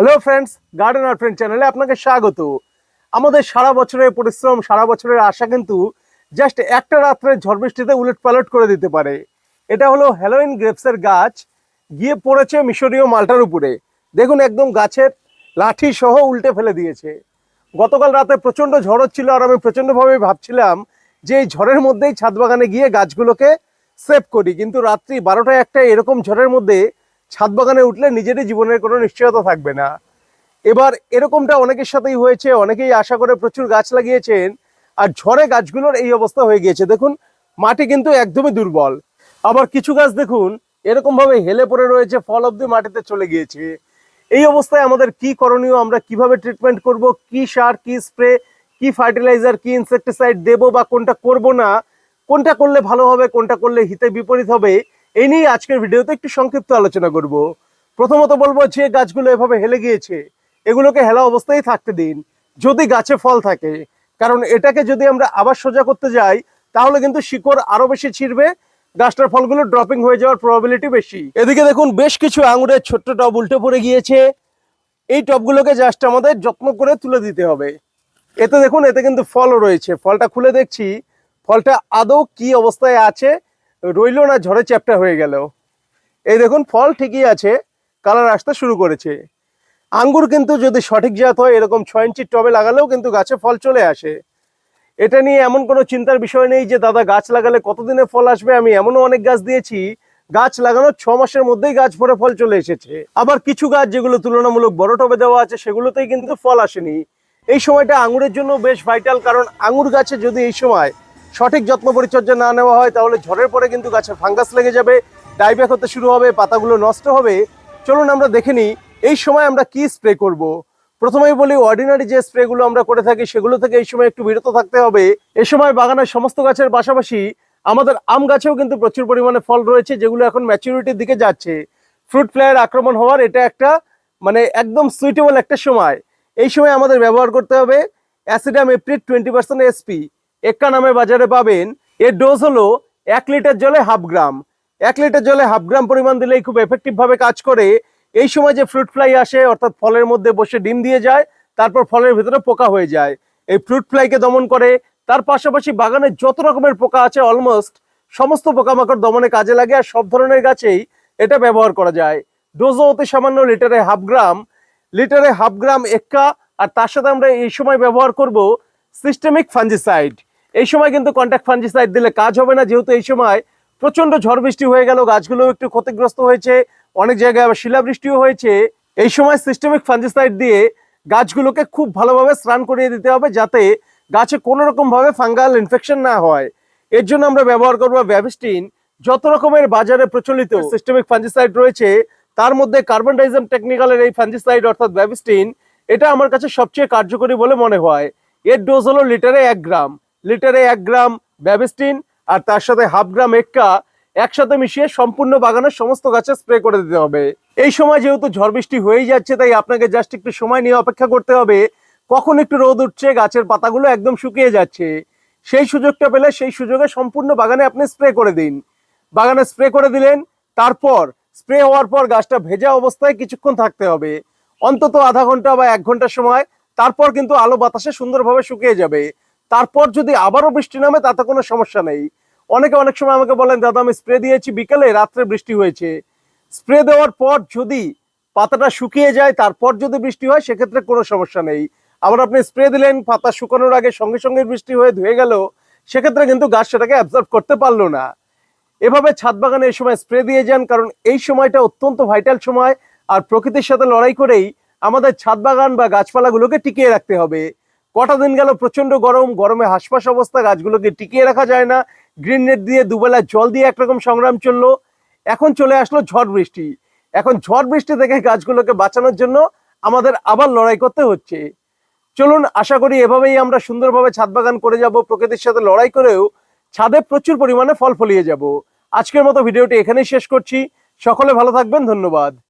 Hello friends garden আর friend চ্যানেলে আপনাকে স্বাগত। আমাদের সারা বছরের পরিশ্রম, সারা বছরের আশা কিন্তু জাস্ট একটা রাত্রে ঝড় বৃষ্টিতে উলট পালট করে দিতে পারে। এটা হলো হ্যালোইন গ্রেপসের গাছ, গিয়ে পড়েছে মিশরীয় মালটার উপরে। দেখুন একদম গাছের লাঠি সহ উল্টে ফেলে দিয়েছে। গতকাল রাতে প্রচণ্ড ঝড় হচ্ছিল আর আমি প্রচণ্ডভাবে ভাবছিলাম যে এই ঝড়ের মধ্যেই ছাদ বাগানে গিয়ে গাছগুলোকে সেভ করি। কিন্তু রাত্রি বারোটা একটা এরকম ঝড়ের মধ্যে ছাদ বাগানে উঠলে নিজেরই জীবনের কোনো নিশ্চয়তা থাকবে না। এবার এরকমটা অনেকের সাথেই হয়েছে, অনেকেই আশা করে প্রচুর গাছ লাগিয়েছেন, আর ঝড়ে গাছগুলোর এই অবস্থা হয়ে গিয়েছে। দেখুন, মাটি কিন্তু একদমই দুর্বল। আবার কিছু গাছ দেখুন এরকম ভাবে হেলে পড়ে রয়েছে, ফল অব্দি মাটিতে চলে গিয়েছে। এই অবস্থায় আমাদের কি করণীয়, আমরা কীভাবে ট্রিটমেন্ট করব, কি সার, কি স্প্রে কি ফার্টিলাইজার কি ইনসেকটিসাইড দেবো বা কোনটা করব না, কোনটা করলে ভালো হবে, কোনটা করলে হিতে বিপরীত হবে এই নিয়ে আজকের ভিডিওতে একটু সংক্ষিপ্ত আলোচনা করব। প্রথমত বলব যে গাছগুলো এভাবে হেলে গিয়েছে, এগুলোকে হেলা অবস্থায় থাকতে দিন, যদি গাছে ফল থাকে। কারণ এটাকে যদি আমরা আবার সোজা করতে যাই, তাহলে কিন্তু শিকড় আরও বেশি ছিঁড়বে, গাছটার ফলগুলো ড্রপিং হয়ে যাওয়ার প্রবাবিলিটি বেশি। এদিকে দেখুন, বেশ কিছু আঙুরের ছোট্ট টব উল্টে পড়ে গিয়েছে। এই টবগুলোকে জাস্ট আমাদের যত্ন করে তুলে দিতে হবে। এতে দেখুন, এতে কিন্তু ফলও রয়েছে। ফলটা খুলে দেখছি, ফলটা আদৌ কি অবস্থায় আছে রইল না, ঝড়ে চ্যাপটা হয়ে গেল এই দেখুন, ফল ঠিকই আছে, কালার আসতে শুরু করেছে। আঙ্গুর কিন্তু যদি সঠিক জাত হয়, এরকম ছয় ইঞ্চির টবে লাগালেও কিন্তু গাছে ফল চলে আসে। এটা নিয়ে এমন কোনো চিন্তার বিষয় নেই যে, দাদা গাছ লাগালে কতদিনে ফল আসবে? আমি এমনও অনেক গাছ দিয়েছি, গাছ লাগানোর ছ মাসের মধ্যেই গাছ ভরে ফল চলে এসেছে। আবার কিছু গাছ যেগুলো তুলনামূলক বড় টবে দেওয়া আছে, সেগুলোতেই কিন্তু ফল আসেনি। এই সময়টা আঙুরের জন্য বেশ ভাইটাল, কারণ আঙুর গাছে যদি এই সময় সঠিক যত্ন পরিচর্যা না নেওয়া হয়, তাহলে ঝড়ের পরে কিন্তু গাছে ফাঙ্গাস লেগে যাবে ডাইব্যাক হতে শুরু হবে, পাতাগুলো নষ্ট হবে। চলুন আমরা দেখে নিই, এই সময় আমরা কি স্প্রে করব। প্রথমেই বলি অর্ডিনারি যে স্প্রেগুলো আমরা করে থাকি, সেগুলো থেকে এই সময় একটু বিরত থাকতে হবে। এ সময় বাগানের সমস্ত গাছের পাশাপাশি আমাদের আম গাছেও কিন্তু প্রচুর পরিমাণে ফল রয়েছে, যেগুলো এখন ম্যাচুরিটির দিকে যাচ্ছে। ফ্রুট ফ্লাইয়ের আক্রমণ হওয়ার এটা একটা মানে একদম সুইটেবল একটা সময়। এই সময় আমাদের ব্যবহার করতে হবে অ্যাসিডাম এপ্রিট টোয়েন্টি পার্সেন্ট এসপি এক্কা নামে বাজারে পাবেন। এর ডোজ হলো এক লিটার জলে হাফ গ্রাম। এক লিটার জলে হাফ গ্রাম পরিমাণ দিলেই খুব এফেক্টিভ ভাবে কাজ করে। এই সময় যে ফ্রুট ফ্লাই আসে, অর্থাৎ ফলের মধ্যে বসে ডিম দিয়ে যায়, তারপর ফলের ভিতরে পোকা হয়ে যায়। এই ফ্রুট ফ্লাইকে দমন করে, তার পাশাপাশি বাগানে যত রকমের পোকা আছে অলমোস্ট সমস্ত পোকামাকড় দমনে কাজে লাগে আর সব ধরনের গাছেই এটা ব্যবহার করা যায়। ডোজও অতি সামান্য লিটারে হাফ গ্রাম। লিটারে হাফ গ্রাম এক্কা, আর তার সাথে আমরা এই সময় ব্যবহার করব সিস্টেমিক ফাঞ্জিসাইড এই সময় কিন্তু কন্ট্যাক্ট ফাঞ্জিসাইড দিলে কাজ হবে না। যেহেতু এই সময় প্রচণ্ড ঝড় বৃষ্টি হয়ে গেল গাছগুলো একটু ক্ষতিগ্রস্ত হয়েছে, অনেক জায়গায় আবার শিলাবৃষ্টিও হয়েছে। এই সময় সিস্টেমিক ফাঞ্জিসাইড দিয়ে গাছগুলোকে খুব ভালোভাবে স্নান করিয়ে দিতে হবে যাতে গাছে কোনো রকম ভাবে ফাঙ্গাল ইনফেকশন না হয়। এর জন্য আমরা ব্যবহার করব ব্যাভিস্টিন যত রকমের বাজারে প্রচলিত সিস্টেমিক ফাঞ্জিসাইড রয়েছে, তার মধ্যে কার্বন ডাইজম টেকনিক্যালের এই ফাঞ্জিসাইড অর্থাৎ ব্যাভিস্টিন এটা আমার কাছে সবচেয়ে কার্যকরী বলে মনে হয়। এর ডোজ হলো লিটারে এক গ্রাম। লিটারে এক গ্রাম ব্যাভিস্টিন আর তার সাথে হাফ গ্রাম এক্কা একসাথে মিশিয়ে সম্পূর্ণ বাগানের সমস্ত গাছে স্প্রে করে দিতে হবে। এই সময় যেহেতু ঝড় বৃষ্টি হয়েই যাচ্ছে, তাই আপনাকে জাস্ট একটু সময় নিয়ে অপেক্ষা করতে হবে। কখন একটু রোদ উঠছে, গাছের পাতাগুলো একদম শুকিয়ে যাচ্ছে। সেই সুযোগটা পেলে সেই সুযোগে সম্পূর্ণ বাগানে আপনি স্প্রে করে দিন। বাগানে স্প্রে করে দিলেন, তারপর স্প্রে হওয়ার পর গাছটা ভেজা অবস্থায় কিছুক্ষণ থাকতে হবে। অন্তত আধা ঘণ্টা বা এক ঘণ্টা সময়, তারপর কিন্তু আলো বাতাসে সুন্দরভাবে শুকিয়ে যাবে। তারপর যদি আবারও বৃষ্টি নামে, তাতে কোনো সমস্যা নেই। অনেকে অনেক সময় আমাকে বলেন, দাদা, আমি স্প্রে দিয়েছি বিকেলে, রাত্রে বৃষ্টি হয়েছে। স্প্রে দেওয়ার পর যদি পাতাটা শুকিয়ে যায়, তারপর যদি বৃষ্টি হয়, সেক্ষেত্রে কোনো সমস্যা নেই। আবার আপনি স্প্রে দিলেন, পাতা শুকানোর আগে সঙ্গে সঙ্গে বৃষ্টি হয়ে ধুয়ে গেল, সেক্ষেত্রে কিন্তু গাছ সেটাকে অ্যাবজর্ব করতে পারল না। এভাবে ছাদ বাগানে এই সময় স্প্রে দিয়ে যান, কারণ এই সময়টা অত্যন্ত ভাইটাল সময়। আর প্রকৃতির সাথে লড়াই করেই আমাদের ছাদ বাগান বা গাছপালাগুলোকে টিকিয়ে রাখতে হবে। কটা দিন গেল প্রচণ্ড গরম, গরমে হাসপাস অবস্থা, গাছগুলোকে টিকিয়ে রাখা যায় না গ্রিন নেট দিয়ে দুবেলা জল দিয়ে একরকম সংগ্রাম চলল। এখন চলে আসলো ঝড় বৃষ্টি। এখন ঝড় বৃষ্টি থেকে গাছগুলোকে বাঁচানোর জন্য আমাদের আবার লড়াই করতে হচ্ছে। চলুন, আশা করি এভাবেই আমরা সুন্দরভাবে ছাদ বাগান করে যাব, প্রকৃতির সাথে লড়াই করেও ছাদে প্রচুর পরিমাণে ফল ফলিয়ে যাব। আজকের মতো ভিডিওটি এখানেই শেষ করছি। সকলে ভালো থাকবেন, ধন্যবাদ।